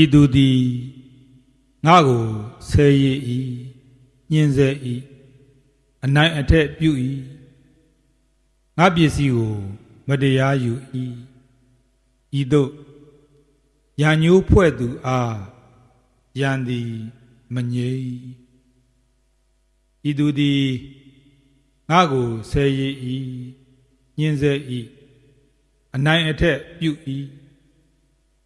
ဤသူသည်ငါကိုဆဲရည်ဤညင်စေဤအနိုင်အထက်ပြုဤငါပစ္စည်းကိုမတရားယူဤဤသို့ရန်ညိုးဖွဲ့သူအားရန်သည်မငြိမ်ဤသူသည်ငါကိုဆဲရည်ဤညင်စေဤအနိုင်အထက်ပြုဤ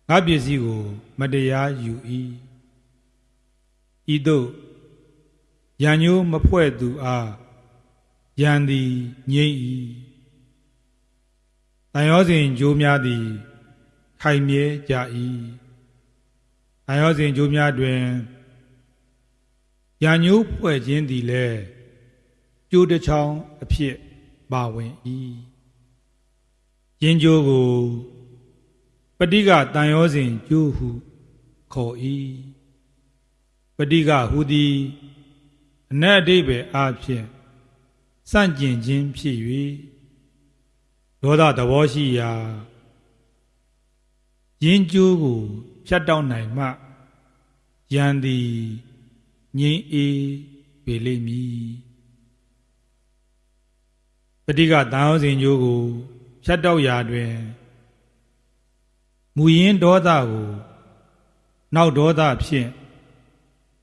ငါပစ္စည်းကိုမတရားယူ၏ဤသို့ရန်ညိုးမဖွဲ့သူအားရန်သည်ငြိမ့်၏တန်ရောစဉ်ကြိုးများသည် ခိုင်မြဲကြ၏တန်ရောစဉ်ကြိုးများတွင်ရန်ညိုးဖွဲ့ခြင်းသည်လည်းကြိုးတစ်ချောင်းအဖြစ်ပါဝင်၏ယင်းကြိုးကို ပဋိကတန်ရောစဉ်ကျိုးဟုခေါ်၏ပဋိကဟူသည်အနတ်အဓိပ္ပာယ်အားဖြင့်စန့်ကျင်ခြင်းဖြစ်၍ဒေါသသဘောရှိရာယင်းကျိုးကိုဖြတ်တောက်နိုင်မှယံသည်ငြိမ်းအေးပေလိမ့်မည်ပဋိကတန်ရောစဉ်ကျိုးကိုဖြတ်တောက်ရာတွင် မူရင်းဒေါသကိုနောက်ဒေါသဖြင့်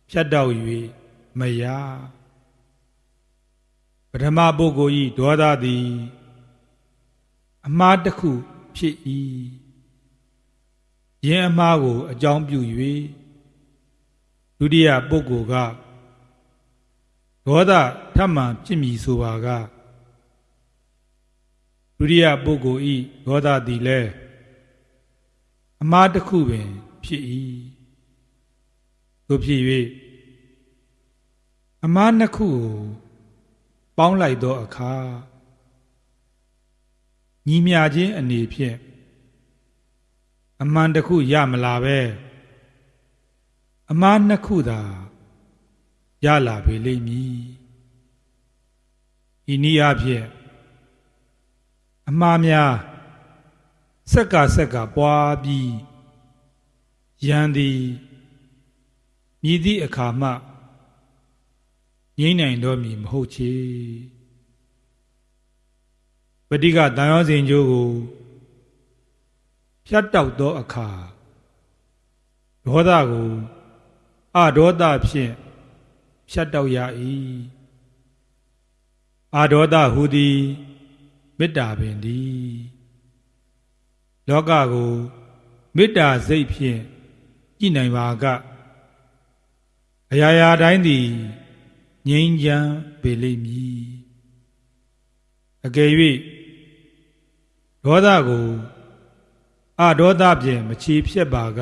ဖြတ်တောက်၍မရပထမပုဂ္ဂိုလ်ဤဒေါသသည် အမှားတစ်ခုဖြစ်၏ယင်းအမှားကို အကြောင်းပြု၍ဒုတိယပုဂ္ဂိုလ်ကဒေါသထပ်မံဖြစ်မည်ဆိုပါကဒုတိယပုဂ္ဂိုလ်ဤဒေါသသည်လည်း အမှားတစ်ခုပင်ဖြစ်၏သို့ဖြစ်၍အမှားနှစ်ခုကိုပေါင်းလိုက်သောအခါညီမြခြင်းအနေဖြင့်အမှန်တစ်ခုရမလာပဲအမှားနှစ်ခုသာရလာပေလိမ့်မည်ဤနည်းအားဖြင့်အမှားများ ဆက်ကဆက်ကပွားပြီးယံသည်မြည်သည့်အခါမှငိမ့်နိုင်တော့မည်မဟုတ်ချေပဋိကတန်ရောစဉ်ကျိုးကိုဖြတ်တောက်သောအခါဒေါသကိုအဒေါသဖြင့်ဖြတ်တောက်ရ၏အာဒေါသဟူသည်မေတ္တာပင်သည် လောကကိုမေတ္တာစိတ်ဖြင့်ကြည်နိုင်ပါကအရာရာတိုင်းသည်ငြိမ်းချမ်းပေလိမ့်မည်အကယ်၍ဒေါသကိုအဒေါသဖြင့်မချေဖြစ်ပါက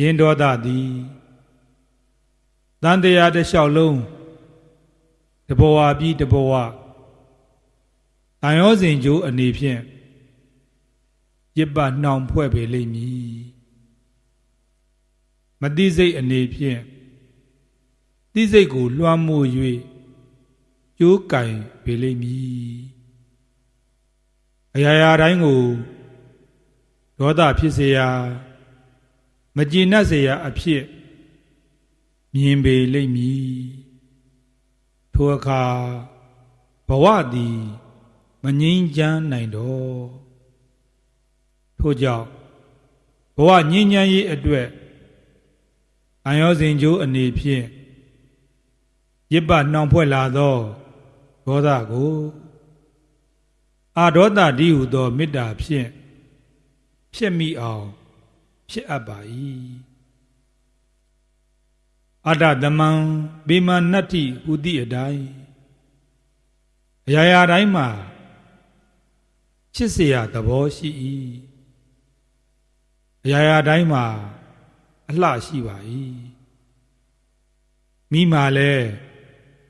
ယင်းဒေါသသည်တန်တရားတစ်လျှောက်လုံးတဘဝပြီးတဘဝတန်ရောစဉ်ကျိုးအနေဖြင့် ရစ်ပနှောင်ဖွဲ့ပေလိမ့်မည်မတိစိတ်အနေဖြင့်တိစိတ်ကိုလွှမ်းမိုး၍ကျိုးကင်ပေလိမ့်မည်အရာရာတိုင်းကိုဒေါသဖြစ်เสียမကြည်နပ်เสียအဖြစ်မြင်ပေလိမ့်မည်ထိုအခါဘဝသည်မငြိမ်းချမ်းနိုင်တော့ ထို့ကြောင့်ဘဝငြိမ်းချမ်းရေးအတွက်အယောစဉ်ကျိုးအနေဖြင့်ရစ်ပနှောင်ဖွဲ့လာသောဒေါသကိုအာဒေါသဒီဟုသောမေတ္တာဖြင့်ဖြစ်မိအောင်ဖြစ်အပ်ပါ၏အတ္တသမံဗေမနတ္တိဟူသည့်အတိုင်းအရာရာတိုင်းမှာချစ်เสียသဘောရှိ၏ အရာရာတိုင်းမှာအလှရှိပါ၏မိမာလဲ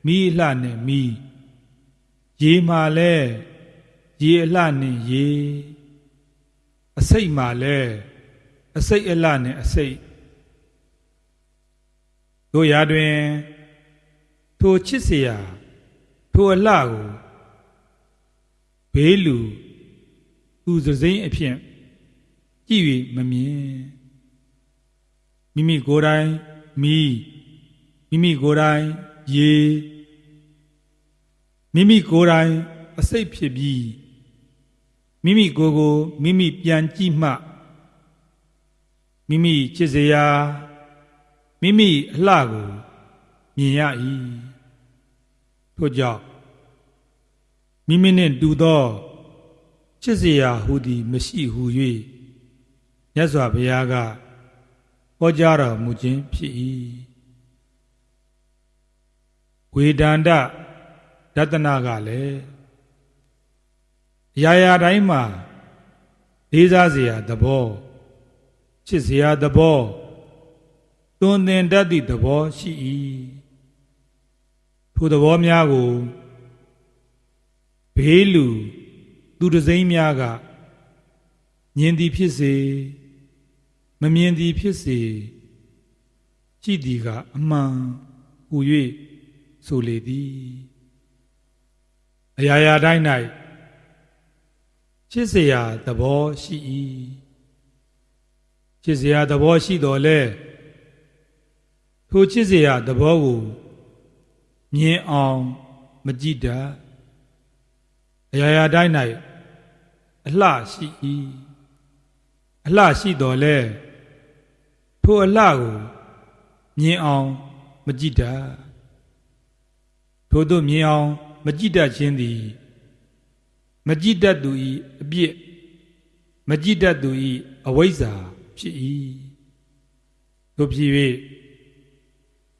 မိအလှနဲ့မိရေမာလဲရေအလှနဲ့ရေအစိတ်မာလဲအစိတ်အလှနဲ့အစိတ်တို့ရာတွင်ထိုချစ်เสียထိုအလှကိုဘေးလူသူစစိမ့်အဖြစ် ကြည့်၍မမြင်မိမိကိုယ်တိုင်မီးမိမိကိုယ်တိုင်ရေမိမိကိုယ်တိုင်အစိတ်ဖြစ်ပြီးမိမိကိုယ်ကိုမိမိပြန်ကြည့်မှမိမိချစ်စရာမိမိအလှကိုမြင်ရ၏ထို့ကြောင့်မိမိနှင့်တူသောချစ်စရာဟူသည်မရှိဟု၍ မြတ်စွာဘုရားကဟောကြားတော်မူခြင်းဖြစ်၏ဝေဒန္တဒတနာကလည်းအရာရာတိုင်းမှာလေးစားစရာသဘောချစ်စရာသဘောတွင်တင်တတ်သည့်သဘောရှိ၏ထိုသဘောများကိုဘေးလူ သူတစိမ့်များကမြင်သည်ဖြစ်စေ မမြင်သည်ဖြစ်စေရှိသည်ကအမှန်ဟူ၍ဆိုလေသည်အရာရာတိုင်း၌ချစ်เสียသဘောရှိ၏ချစ်เสียသဘောရှိတော်လဲထိုချစ်เสียသဘောကိုမြင်အောင်မကြည့်တတ်အရာရာတိုင်း၌အလှရှိ၏အလှရှိတော်လဲ ထိုအလှကိုမြင်အောင်မကြည့်တတ်ထို့သို့မြင်အောင်မကြည့်တတ်ခြင်းသည်မကြည့်တတ်သူ၏အပြစ်မကြည့်တတ်သူ၏အဝိဇ္ဇာဖြစ်၏တို့ဖြစ်၍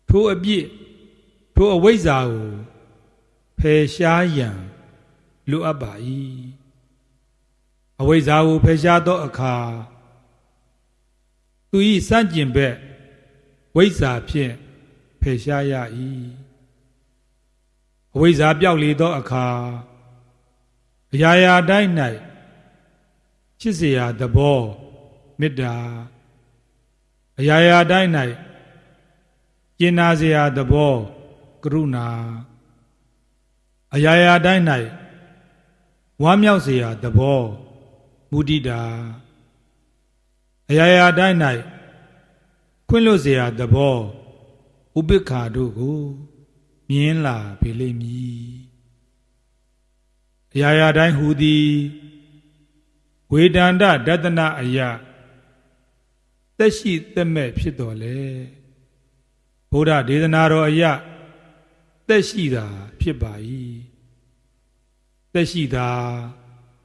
ထိုအပြစ်ထိုအဝိဇ္ဇာကိုဖယ်ရှားရန်လိုအပ်ပါ၏အဝိဇ္ဇာကိုဖယ်ရှားသောအခါ သူ၏စန့်ကျင်ဘက်ဝိဇ္ဇာဖြင့်ဖယ်ရှားရ၏အဝိဇ္ဇာပြောက်လေသောအခါအရာရာတိုင်း၌ချစ်စရာသဘောမေတ္တာအရာရာတိုင်း၌ကျင်နာစရာသဘောကရုဏာအရာရာတိုင်း၌ဝမ်းမြောက်စရာသဘောမုဒိတာ အရာရာတိုင်း၌ခွင့်လွတ်เสียသဘောဥပိ္ပခာတို့ကိုမြင်လာပေလိမ့်မည်အရာရာတိုင်းဟူသည်ဝေဒန္တဒတနာအယသက်ရှိသက်မဲ့ဖြစ်တော်လေဘုရားဒေသနာတော်အယသက်ရှိတာဖြစ်ပါ၏သက်ရှိတာ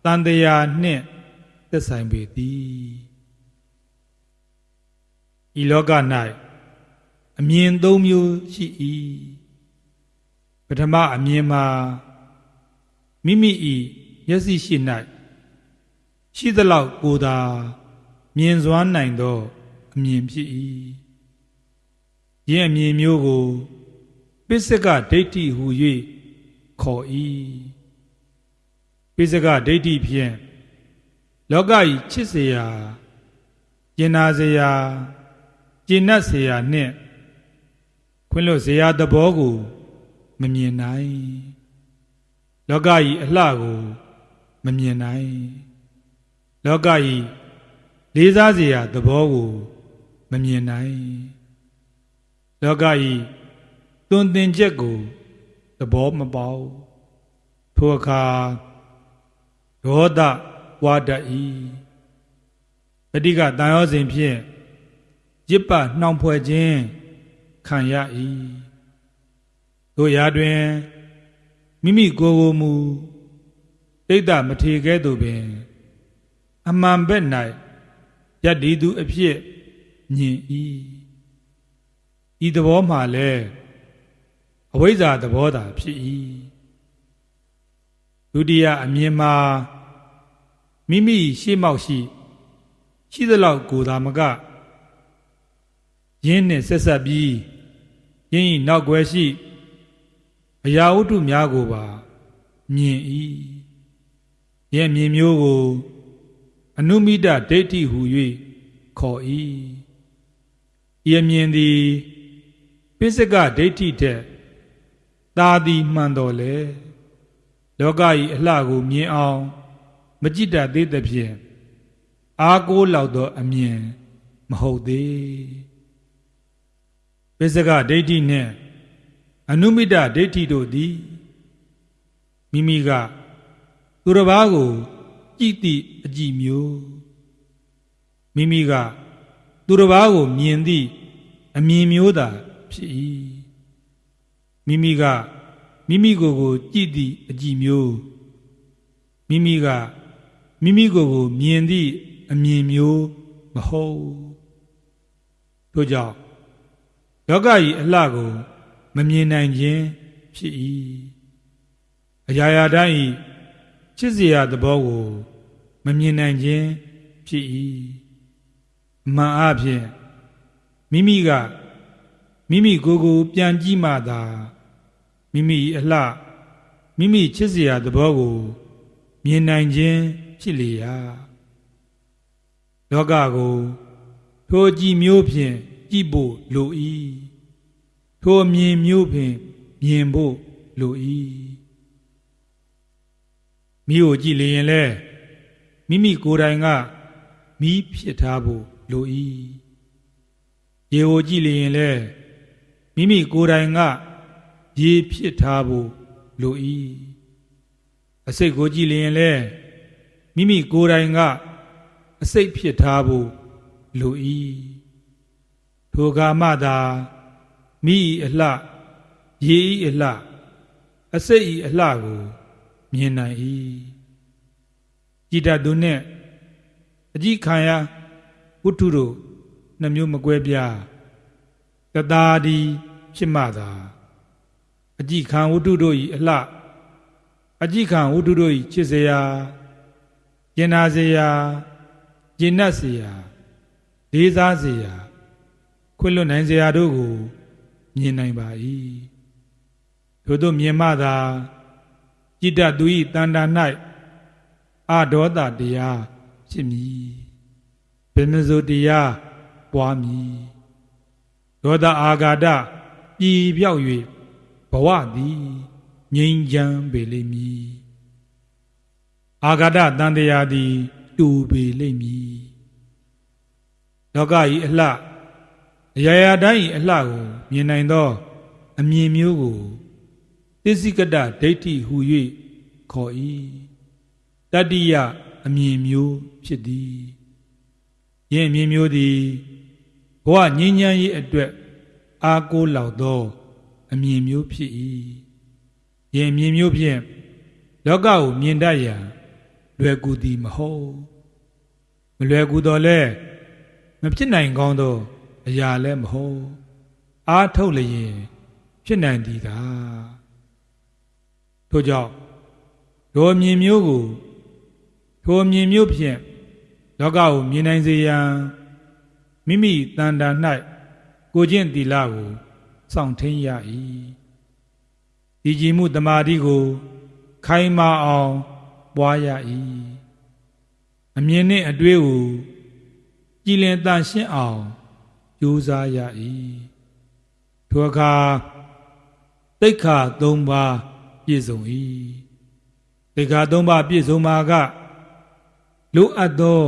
တန်တရားနှင့်သက်ဆိုင်ပေသည် ဤလောက၌အမြင်သုံးမျိုးရှိ၏ပထမအမြင်မှာမိမိ၏မျက်စိရှိ၌ရှိသလောက်ကိုယ်သာမြင်စွမ်းနိုင်သောအမြင်ဖြစ်၏ယင်းအမြင်မျိုးကိုပိစကဒိဋ္ဌိဟူ၍ခေါ်၏ပိစကဒိဋ္ဌိဖြင့်လောက၏ချစ်เสียကျင်နာเสีย ကျင်납เสียနှင့်ခွင့်လွတ်เสียသဘောကိုမမြင်နိုင်လောကကြီးအလှကိုမမြင်နိုင်လောကကြီးလေးစားเสียသဘောကိုမမြင်နိုင်လောကကြီးသွန်သင်ချက်ကိုသဘောမပေါထိုအခါဒေါသဝါဒဤပဋိကတန်ရောစဉ်ဖြင့် ရစ်ပနှောင်ဖွဲ့ခြင်းခံရ၏တို့ရာတွင်မိမိကိုယ်ကိုမူတိတ်တမထေကဲ့သို့ပင် အမှန်ဘက်၌ယက်ဒီသူအဖြစ်ညင်၏ဤသဘောမှလည်းအဝိဇ္ဇာသဘောသာဖြစ်၏ဒုတိယအမြင်မှာမိမိရှေ့မောက်ရှိ ရှိသလောက်ကိုယ်သာမက ယင်းနှင့်ဆက်ဆက်ပြီးယင်း၏နောက်ွယ်ရှိအရာဝတ္ထုများကိုပါမြင်၏ရဲ့မြင်မျိုးကိုအနုမိတဒိဋ္ဌိဟူ၍ခေါ်၏ဤမြင်သည်ပိစကဒိဋ္ဌိထက်သာသည်မှန်တော်လေလောက၏အလှကိုမြင်အောင် မကြည့်တတ်သေးသဖြင့်အာကိုးလောက်သောအမြင်မဟုတ်သေး ပိစကဒိဋ္ဌိနှင့်အနုမိတဒိဋ္ဌိတို့သည်မိမိကသူတစ်ပါးကိုကြည်သည့်အကြည့်မျိုးမိမိကသူတစ်ပါးကိုမြင်သည့်အမြင်မျိုးသာဖြစ်၏မိမိကမိမိကိုယ်ကိုကြည်သည့်အကြည့်မျိုးမိမိကမိမိကိုယ်ကိုမြင်သည့်အမြင်မျိုးမဟုတ်တို့ကြောင့် လောကကြီးအလှကို မမြင်နိုင်ခြင်းဖြစ်၏အရာရာတိုင်း၏ချစ်စရာသဘောကို မမြင်နိုင်ခြင်းဖြစ်၏အမှန်အဖြစ်မိမိကမိမိကိုယ်ကို ပြန်ကြည့်မှသာမိမိအလှမိမိချစ်စရာသဘောကို မြင်နိုင်ခြင်းဖြစ်လေရာလောကကိုထိုကြည်မျိုးဖြင့် ကြည့်ဖို့လို၏ထိုအမြင်မျိုးဖြင့်မြင်ဖို့လို၏မိကိုကြည့်လျင်လဲမိမိကိုယ်တိုင်ကမိဖြစ်ထားဖို့လို၏ရေကိုကြည့်လျင်လဲမိမိကိုယ်တိုင်ကရေဖြစ်ထားဖို့လို၏အစိတ်ကိုကြည့်လျင်လဲမိမိကိုယ်တိုင်ကအစိတ်ဖြစ်ထားဖို့လို၏ ထိုကာမသာမိဤအလှရေဤအလှအစိတ်ဤအလှကိုမြင်နိုင်၏ကြည်တတ်သူနှင့်အကြည့်ခံရဝတ္ထုတို့နှမျိုးမကွဲပြားတသာဒီဖြစ်မှသာအကြည့်ခံဝတ္ထုတို့၏အလှအကြည့်ခံဝတ္ထုတို့၏ချစ်စရာကျင်နာစရာကျင်납စရာလေးစားစရာ ခွင့်လွတ်နိုင်စရာတို့ကိုမြင်နိုင်ပါ၏ထို့သောမြင်မှသာจิตတသူ၏တန်တာ၌အာဒေါသတရားဖြစ်မည်ဗေမဇုတရားပွားမည်ဒေါသအာဃာတပြည်ပြောက်၍ဘဝသည်ငြိမ်းချမ်းပေလိမ့်မည်အာဃာတတန်တရားသည် တူပေလိမ့်မည်လောကကြီးအလှ အရာရာတိုင်းအလှကိုမြင်နိုင်သော အမြင်မျိုးကိုသစ္စည်းကတဒိဋ္ဌိဟူ၍ခေါ်၏တတ္တိယအမြင်မျိုးဖြစ်သည်ယင်းအမြင်မျိုးသည်ဘဝငြိမ်းချမ်းရေးအတွက် အာကိုးလောက်သော အမြင်မျိုးဖြစ်၏ယင်းအမြင်မျိုးဖြင့်လောကကိုမြင်တတ်ရန်လွယ်ကူသည်မဟုတ်မလွယ်ကူတော့လဲမဖြစ်နိုင်ကောင်းသော အရာလည်းမဟုတ်အားထုတ်လျင်ဖြစ်နိုင်သည်သာထို့ကြောင့်ထိုမြင်မျိုးကိုထိုမြင်မျိုးဖြင့်လောကကိုမြင်နိုင်စေရန်မိမိတန်တာ၌ကိုကျင့်သီလကိုစောင့်ထင်းရ၏ဒီကြည်မှုတမာတိကို ခိုင်မာအောင်ပွားရ၏အမြင်နှင့်အတွေးကိုကြည်လင်တန်ရှင်းအောင် ကြိုးစားရ၏ထိုအခါတိတ်ခါ၃ပါးပြည့်စုံ၏တိတ်ခါ၃ပါးပြည့်စုံမှာကလိုအပ်သော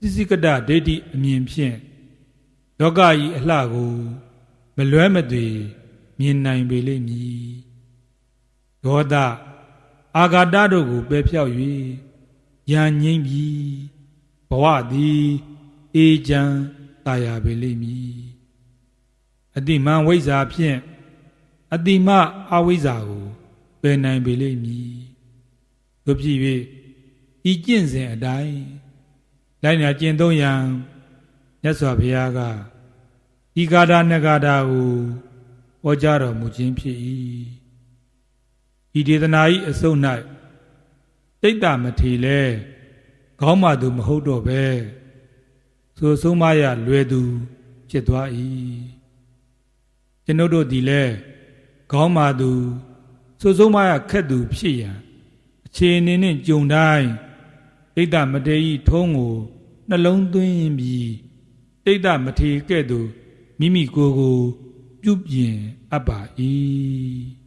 သစ္စကတဒိဋ္ဌိအမြင်ဖြင့်လောကကြီးအလှကို မလွဲမသွေမြင်နိုင်ပေလိမ့်မည်ဒေါသအာဃာတတို့ကိုပယ်ဖြောက်၍ရန်ငိမ့်ပြီးဘဝသည်အေးချမ်း ตายရပေလိမ့်မည်အတိမံဝိဇ္ဇာဖြင့်အတိမအဝိဇ္ဇာကိုပယ်နိုင်ပေလိမ့်မည်တို့ဖြစ်၍ဤကျင့်စဉ်အတိုင်းလိုက်နာကျင့်သုံးရန်မြတ်စွာဘုရားကဤကာဒနဂါဒကိုဟောကြားတော်မူခြင်းဖြစ်၏ဤဒေသနာ၏အစုံ၌တိတ်တာမထေလဲခေါင်းမှသူမဟုတ်တော့ပဲ ဆိုဆုံးမရလွယ်သူဖြစ်သွား၏ကျွန်ုပ်တို့ဒီလဲခေါင်းမှသူဆိုဆုံးမရခက်သူဖြစ်ရန်အခြေအနေနဲ့ကြုံတိုင်းတိတ်တမတေဤထုံးကိုနှလုံးသွင်းပြီးတိတ်တမထေကဲ့သို့မိမိကိုယ်ကို ပြုပြင်အပ်ပါ၏